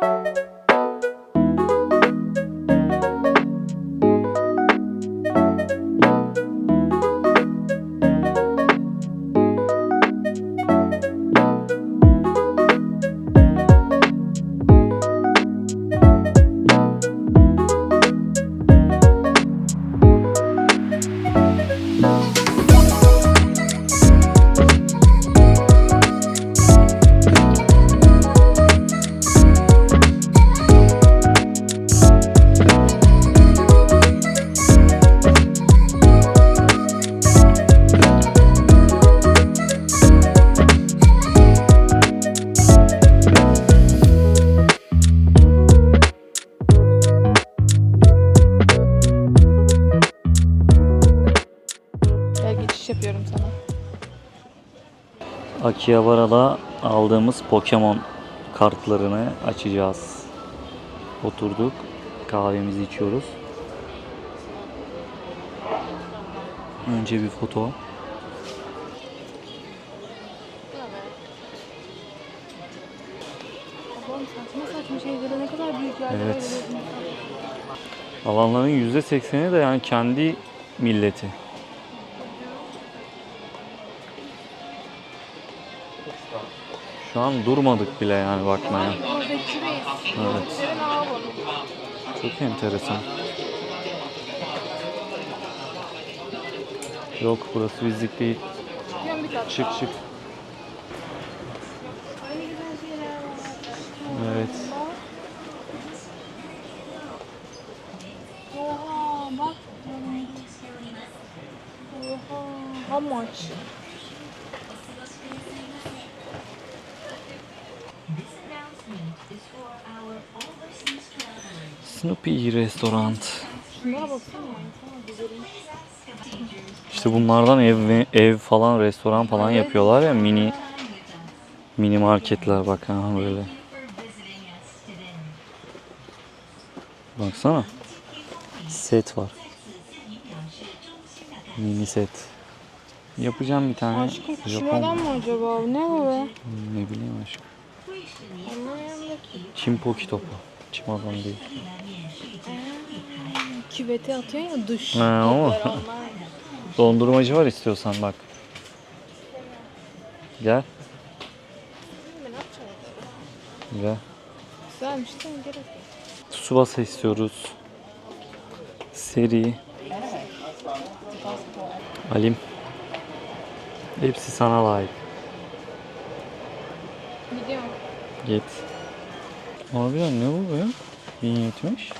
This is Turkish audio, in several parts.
Gel Akihabara'da aldığımız Pokemon kartlarını açacağız. Oturduk. Kahvemizi içiyoruz. Önce bir foto. Evet. Alanların %80'i de yani kendi milleti. Şu an durmadık bile yani bakmaya. Evet. Çok enteresan. Yok burası bizlik değil. Çık çık. Evet. Oha bak. Oha. How much? Snoopy restoran. Şunlara baksana. İşte bunlardan ev ev falan restoran falan Evet. yapıyorlar ya mini mini marketler bak ha böyle. Baksana. Set var. Mini set. Yapacağım bir tane. Aşkım Japon. mı acaba? Ne bu be? Ne bileyim aşkım. Çim poki topu. Çim adam değil. Küvete atıyorsun ya duş. Ha, o. onlar. Dondurmacı var istiyorsan bak. Gel. Gel. Güzelmiş değil mi? Gerek yok. Tsubasa istiyoruz. Seri. Alim. Hepsi sana layık. Gidiyorum. Git. Harbiden ne bu be? 1070.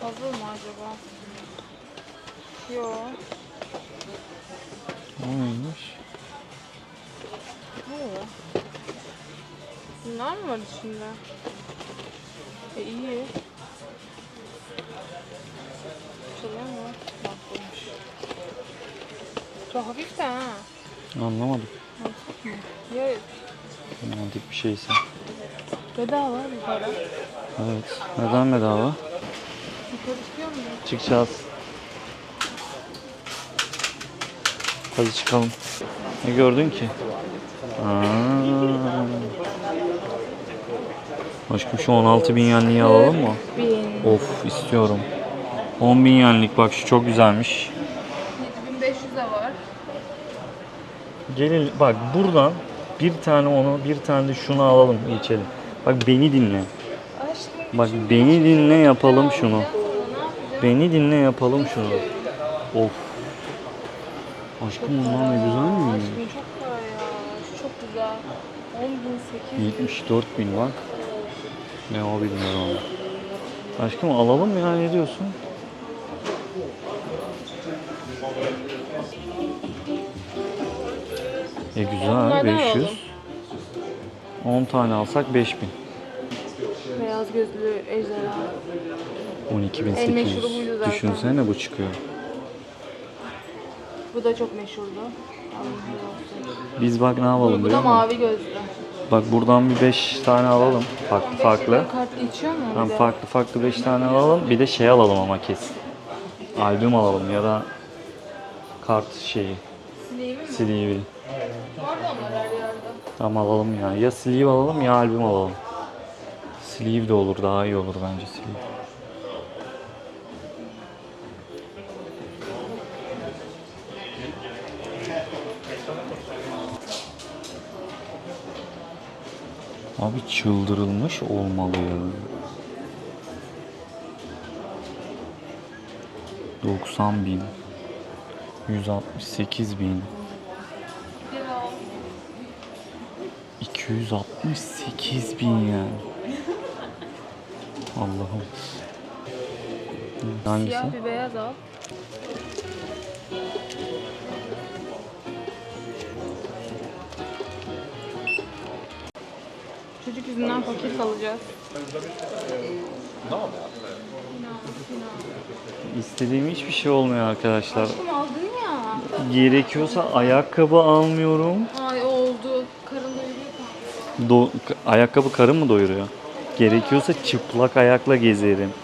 Fazla mı acaba? Yo. Neymiş? Ne bu? Bunlar mı var içinde? E iyi. Çalıyor mu? Bak bulmuş. Çok hafif de ha. Anlamadım. Hafif mi? Ya Romantik bir şeyse. Bedava bir para. Evet. Neden bedava? Yukarı çıkıyor mu? Çıkacağız. Hadi çıkalım. Ne gördün ki? Aa. Aşkım şu 16 bin yenliği alalım mı? Bin. Of istiyorum. 10 bin yenlik bak şu çok güzelmiş. 7500'e var. Gelin bak buradan bir tane onu bir tane de şunu alalım geçelim. Bak beni dinle. Bak beni dinle yapalım şunu. Beni dinle yapalım şunu. Of. Aşkım bunlar ne güzel mi? Aşkım çok para ya. Şu çok güzel. 10.800. 74 bin bak. Ne o bilmiyorum ama. Aşkım alalım ya ne diyorsun? E güzel Bunlardan 500. alalım. 10 tane alsak 5000. Beyaz gözlü ejderha. 12800. meşhuru buydu zaten. Düşünsene bu çıkıyor. Bu da çok meşhurdu. Biz bak ne yapalım Bu biliyor da musun? mavi gözlü. Bak buradan bir 5 tane alalım. Farklı farklı. Kart geçiyor mu? Tamam farklı farklı 5 tane alalım. Bir de şey alalım ama kesin. Albüm alalım ya da kart şeyi. Sleeve'i mi? Sleeve. Tamam alalım ya. Ya sleeve alalım ya albüm alalım. Sleeve de olur. Daha iyi olur bence sleeve. Abi çıldırılmış olmalı ya. 90 bin. 168 bin. 268 bin yani. Allah'ım. Hangisi? Siyah bir beyaz al. Çocuk yüzünden fakir kalacağız. İstediğim hiçbir şey olmuyor arkadaşlar. Aşkım aldın ya. Gerekiyorsa ayakkabı almıyorum. Ay oldu. Karın doyuruyor Do- ayakkabı karın mı doyuruyor? Gerekiyorsa çıplak ayakla gezerim.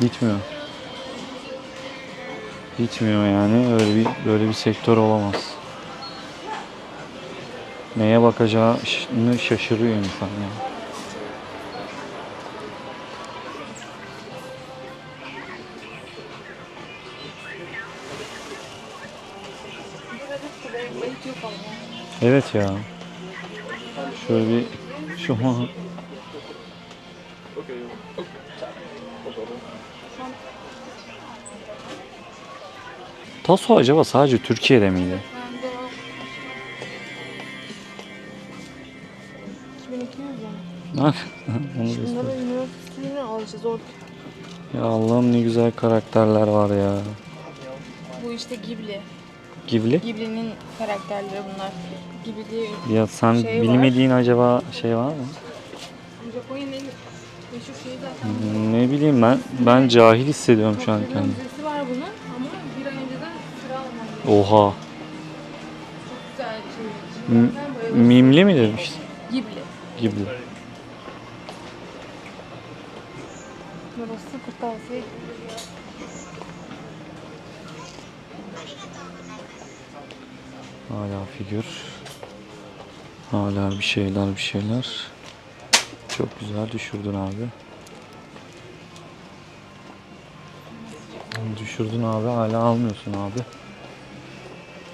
Gitmiyor. Gitmiyor yani. Öyle bir böyle bir sektör olamaz. Neye bakacağını şaşırıyor insan yani. Evet ya. Şöyle bir şu an Taso acaba sadece Türkiye'de miydi? Ben de o. 2200 lira. Onu göster. Bunları üniversitesine alacağız orada. Ya Allah'ım ne güzel karakterler var ya. Bu işte Ghibli. Ghibli. Ghibli'nin karakterleri bunlar. Ghibli diye Ya sen Şey var. bilmediğin acaba şey var mı? Japonya'nın en meşhur şeyi zaten. Ne bileyim ben ben cahil hissediyorum şu an kendimi. Müzesi var bunun Oha. Çok güzel. M- Ben bayılıyorum. mimli mi demiştin? Ghibli. Ghibli. Burası kırtasiye. Hala figür. Hala bir şeyler bir şeyler. Çok güzel düşürdün abi. Düşürdün abi hala almıyorsun abi.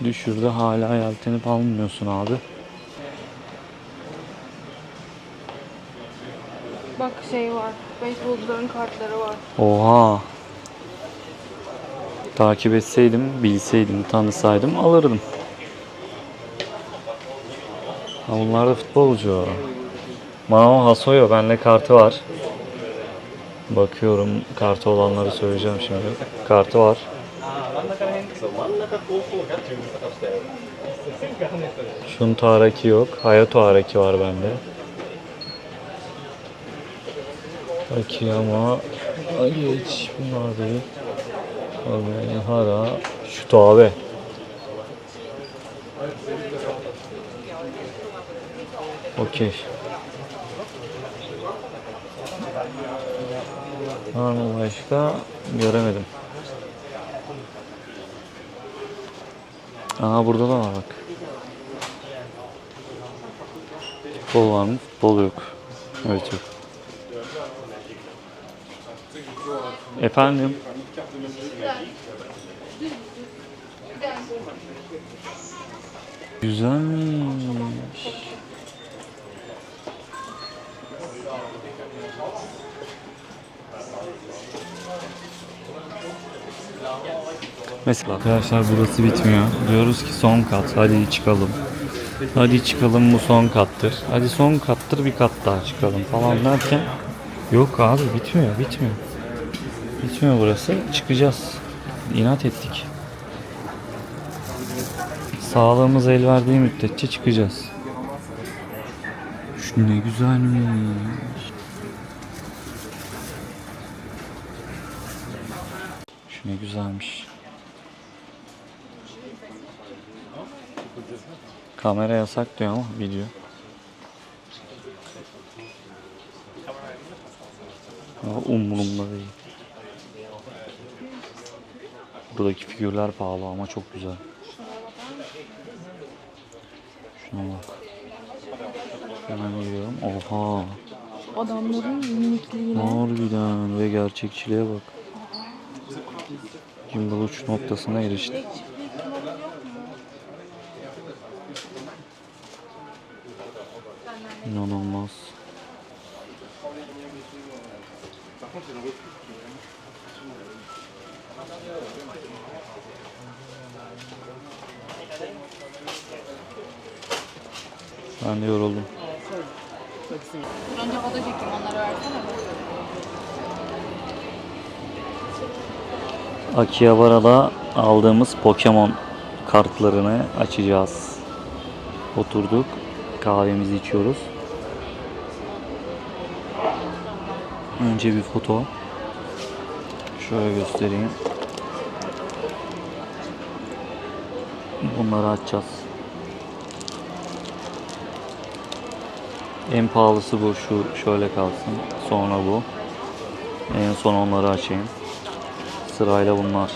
Düşürdü hala yeltenip almıyorsun abi. Bak şey var. Beyzbolcuların kartları var. Oha. Takip etseydim, bilseydim, tanısaydım alırdım. Ha bunlar da futbolcu. Mao Hasoyo bende kartı var. Bakıyorum kartı olanları söyleyeceğim şimdi. Kartı var. Şunto Araki yok. Hayato Araki var bende. Akiyama Geç bunlar değil. Hara Şuto Abe. Okey. Var mı başka? Göremedim. Aa burada da var bak. Futbol var mı? Futbol yok. Evet yok. Efendim? Güzelmiş. Mesela arkadaşlar burası bitmiyor. Diyoruz ki son kat hadi çıkalım. Hadi çıkalım bu son kattır. Hadi son kattır bir kat daha çıkalım falan derken yok abi bitmiyor bitmiyor. Bitmiyor burası. Çıkacağız. İnat ettik. Sağlığımız el verdiği müddetçe çıkacağız. Şu ne güzelmiş. Şu ne güzelmiş. Kamera yasak diyor ama video. Ama umurumda değil. Buradaki figürler pahalı ama çok güzel. Şuna bak. Hemen giriyorum. Oha. Adamların minikliğine. Harbiden ve gerçekçiliğe bak. Gimbal uç noktasına erişti. İnanılmaz. Ben de yoruldum. Önce foto çekeyim onları versene. Akihabara'da aldığımız Pokemon kartlarını açacağız. Oturduk. Kahvemizi içiyoruz. Önce bir foto. Şöyle göstereyim. Bunları açacağız. En pahalısı bu şu şöyle kalsın. Sonra bu. En son onları açayım. Sırayla bunlar.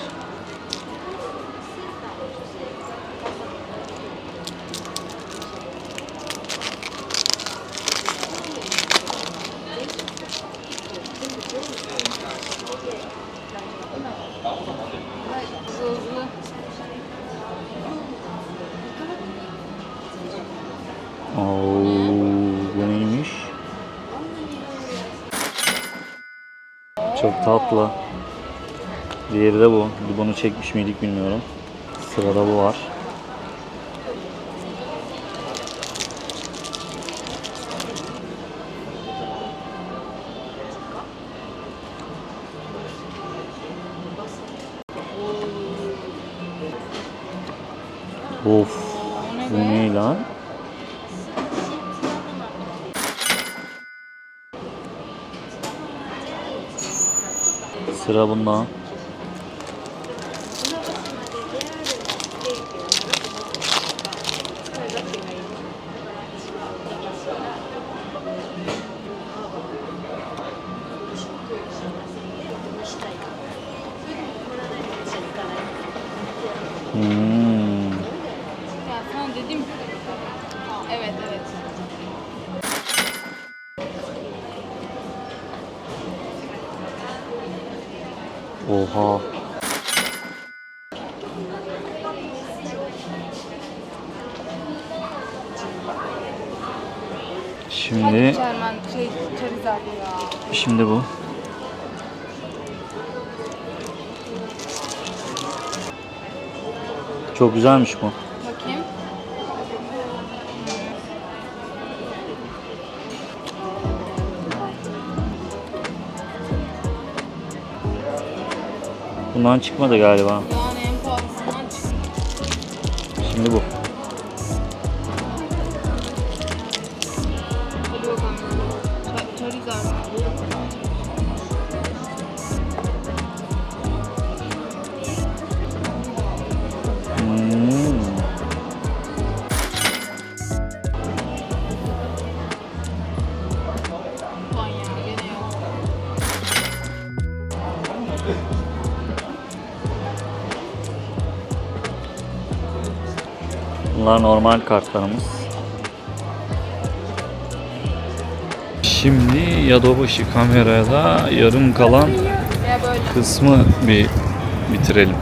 Oo, bu neymiş? Çok tatlı. Diğeri de bu. Bunu çekmiş miydik bilmiyorum. Sırada bu var. Of. Bu ne lan? Sıra bunda. Hmm. Ya sana dedim. Evet evet. Oha. Şimdi Çermen şey Charizard ya. şimdi bu. Çok güzelmiş bu. Bundan çıkmadı galiba. Şimdi bu. Bunlar normal kartlarımız. Şimdi Yadobaşı kamerada yarım kalan kısmı bir bitirelim.